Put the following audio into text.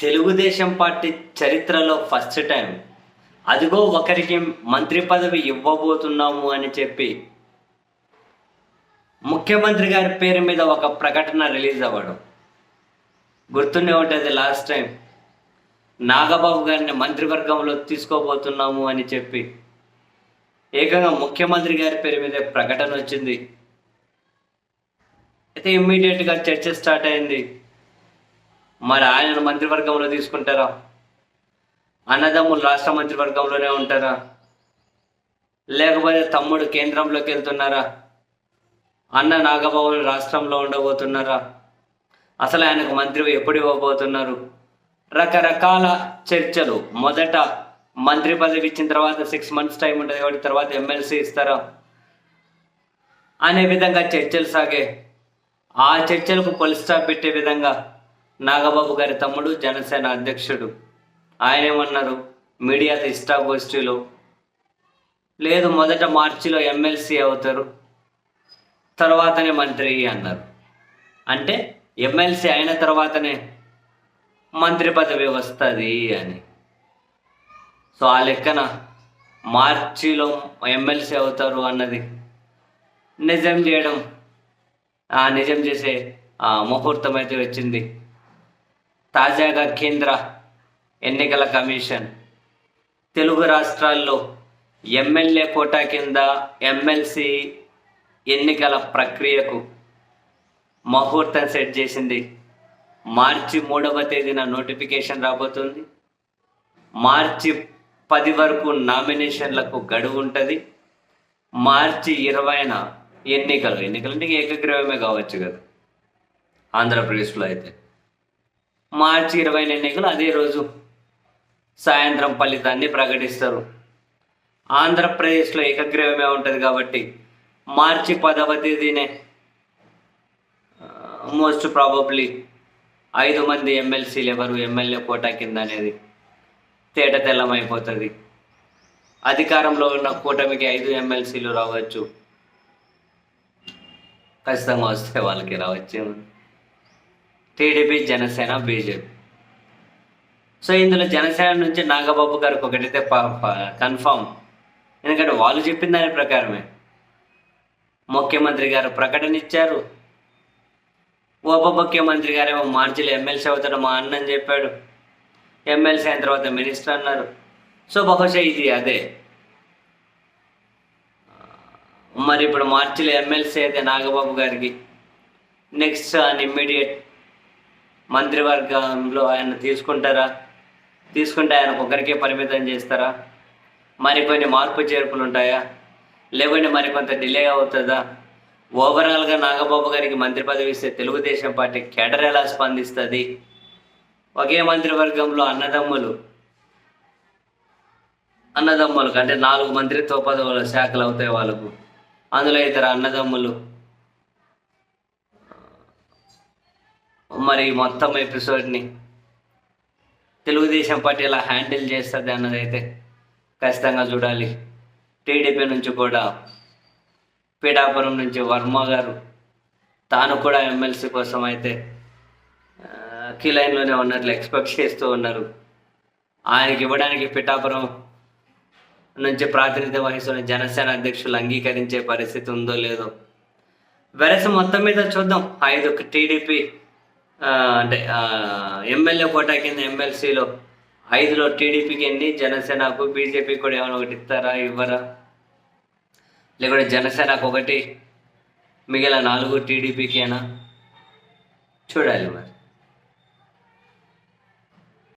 Telugu Desam party చరిత్రలో first time. అదిగో ఒకరికి మంత్రి పదవి ఇవ్వబోతున్నాము అని చెప్పి ముఖ్యమంత్రి గారి పేరు మీద ఒక ప్రకటన రిలీజ్ అవ్వడం. గుర్తుండే ఉంటుంది లాస్ట్ టైం నాగబాబు గారిని మంత్రివర్గంలో తీసుకోబోతున్నాము అని చెప్పి ఏకంగా ముఖ్యమంత్రి గారి పేరు మీద ప్రకటన వచ్చింది. అయితే ఇమ్మీడియట్గా చర్చ స్టార్ట్ అయింది. మరి ఆయనను మంత్రివర్గంలో తీసుకుంటారా? అన్నదమ్ములు రాష్ట్ర మంత్రివర్గంలోనే ఉంటారా? లేకపోతే తమ్ముడు కేంద్రంలోకి వెళ్తున్నారా? అన్న నాగబాబు రాష్ట్రంలో ఉండబోతున్నారా? అసలు ఆయనకు మంత్రి ఎప్పుడు ఇవ్వబోతున్నారు? రకరకాల చర్చలు. మొదట మంత్రి పదవి ఇచ్చిన తర్వాత సిక్స్ మంత్స్ టైం ఉంటుంది కాబట్టి తర్వాత ఎమ్మెల్సీ ఇస్తారా? అనే విధంగా చర్చలు సాగే. ఆ చర్చలకు పొలిస్టాప్ పెట్టే విధంగా నాగబాబు గారి తమ్ముడు జనసేన అధ్యక్షుడు. ఆయన ఏమన్నారు? మీడియాతో ఇష్టాగోష్ఠిలో లేదు మొదట మార్చిలో ఎమ్మెల్సీ అవుతారు. తర్వాతనే మంత్రి అన్నారు. అంటే ఎమ్మెల్సీ అయిన తర్వాతనే మంత్రి పదవి వస్తుంది అని. సో ఆ లెక్కన మార్చిలో ఎమ్మెల్సీ అవుతారు అన్నది నిజం చేయడం ఆ నిజం చేసే ఆ ముహూర్తం అయితే వచ్చింది. తాజాగా కేంద్ర ఎన్నికల కమిషన్ తెలుగు రాష్ట్రాల్లో ఎమ్మెల్యే కోటా కింద ఎమ్మెల్సీ ఎన్నికల ప్రక్రియకు ముహూర్తం సెట్ చేసింది. మార్చి మూడవ తేదీన నోటిఫికేషన్ రాబోతుంది. మార్చి పది వరకు నామినేషన్లకు గడువు ఉంటుంది. మార్చి ఇరవైన ఎన్నికలు ఎన్నికలు అంటే ఏకగ్రీవమే కావచ్చు కదా. ఆంధ్రప్రదేశ్లో అయితే. మార్చి ఇరవై ఎన్నికలు అదే రోజు సాయంత్రం ఫలితాన్ని ప్రకటిస్తారు. ఆంధ్రప్రదేశ్లో ఏకగ్రీవమే ఉంటుంది కాబట్టి మార్చి పదవ తేదీనే మోస్ట్ ప్రాబబ్లీ ఐదు మంది ఎమ్మెల్సీలు ఎవరు? ఎమ్మెల్యే కోటా కింద అనేది తేట తెల్లమైపోతుంది అధికారంలో ఉన్న కూటమికి ఐదు ఎమ్మెల్సీలు రావచ్చు. ఖచ్చితంగా వస్తే వాళ్ళకి రావచ్చు. TDP Janasena BJP. సో ఇందులో జనసేన నుంచి నాగబాబు గారికి ఒకటైతే కన్ఫామ్. ఎందుకంటే వాళ్ళు చెప్పిన దాని ప్రకారమే. ముఖ్యమంత్రి గారు ప్రకటన ఇచ్చారు. ఉప ముఖ్యమంత్రి గారేమో మార్చిలో ఎమ్మెల్సీ అవుతాడు మా అన్నని చెప్పాడు. ఎమ్మెల్సీ అయిన తర్వాత మినిస్టర్ అన్నారు. సో బహుశా ఇది అదే. మరి ఇప్పుడు మార్చిలో ఎమ్మెల్సీ అయితే నాగబాబు గారికి నెక్స్ట్ అన్ ఇమ్మీడియట్ మంత్రివర్గంలో ఆయన తీసుకుంటారా? తీసుకుంటే ఆయన ఒకరికే పరిమితం చేస్తారా? మరికొన్ని మార్పు చేర్పులు ఉంటాయా? లేకుంటే మరికొంత డిలే అవుతుందా? ఓవరాల్గా నాగబాబు గారికి మంత్రి పదవి ఇస్తే తెలుగుదేశం పార్టీ కేడర్ ఎలా స్పందిస్తుంది? ఒకే మంత్రివర్గంలో అన్నదమ్ములు అన్నదమ్ములకు అంటే నాలుగు మంత్రిత్వ పదవుల శాఖలు అవుతాయి వాళ్ళకు. అందులో ఇతర అన్నదమ్ములు మరి మొత్తం ఎపిసోడ్ని తెలుగుదేశం పార్టీ ఎలా హ్యాండిల్ చేస్తుంది అన్నదైతే ఖచ్చితంగా చూడాలి. టీడీపీ నుంచి కూడా పీఠాపురం నుంచి వర్మ గారు తాను కూడా ఎమ్మెల్సీ కోసం అయితే కీ లైన్లోనే ఉన్నట్లు ఎక్స్పెక్ట్ చేస్తూ ఉన్నారు. ఆయనకి ఇవ్వడానికి పిఠాపురం నుంచి ప్రాతినిధ్యం వహిస్తున్న జనసేన అధ్యక్షులు అంగీకరించే పరిస్థితి ఉందో లేదో వెరస మొత్తం మీద చూద్దాం. ఐదు టీడీపీ అంటే ఎమ్మెల్యే కోటా కింద ఎమ్మెల్సీలో ఐదులో టీడీపీకి ఎన్ని? జనసేనకు బీజేపీకి కూడా ఏమైనా ఒకటి ఇస్తారా ఇవ్వరా? లేకుంటే జనసేనకు ఒకటి మిగిలిన నాలుగు టీడీపీకేనా? చూడాలి మరి.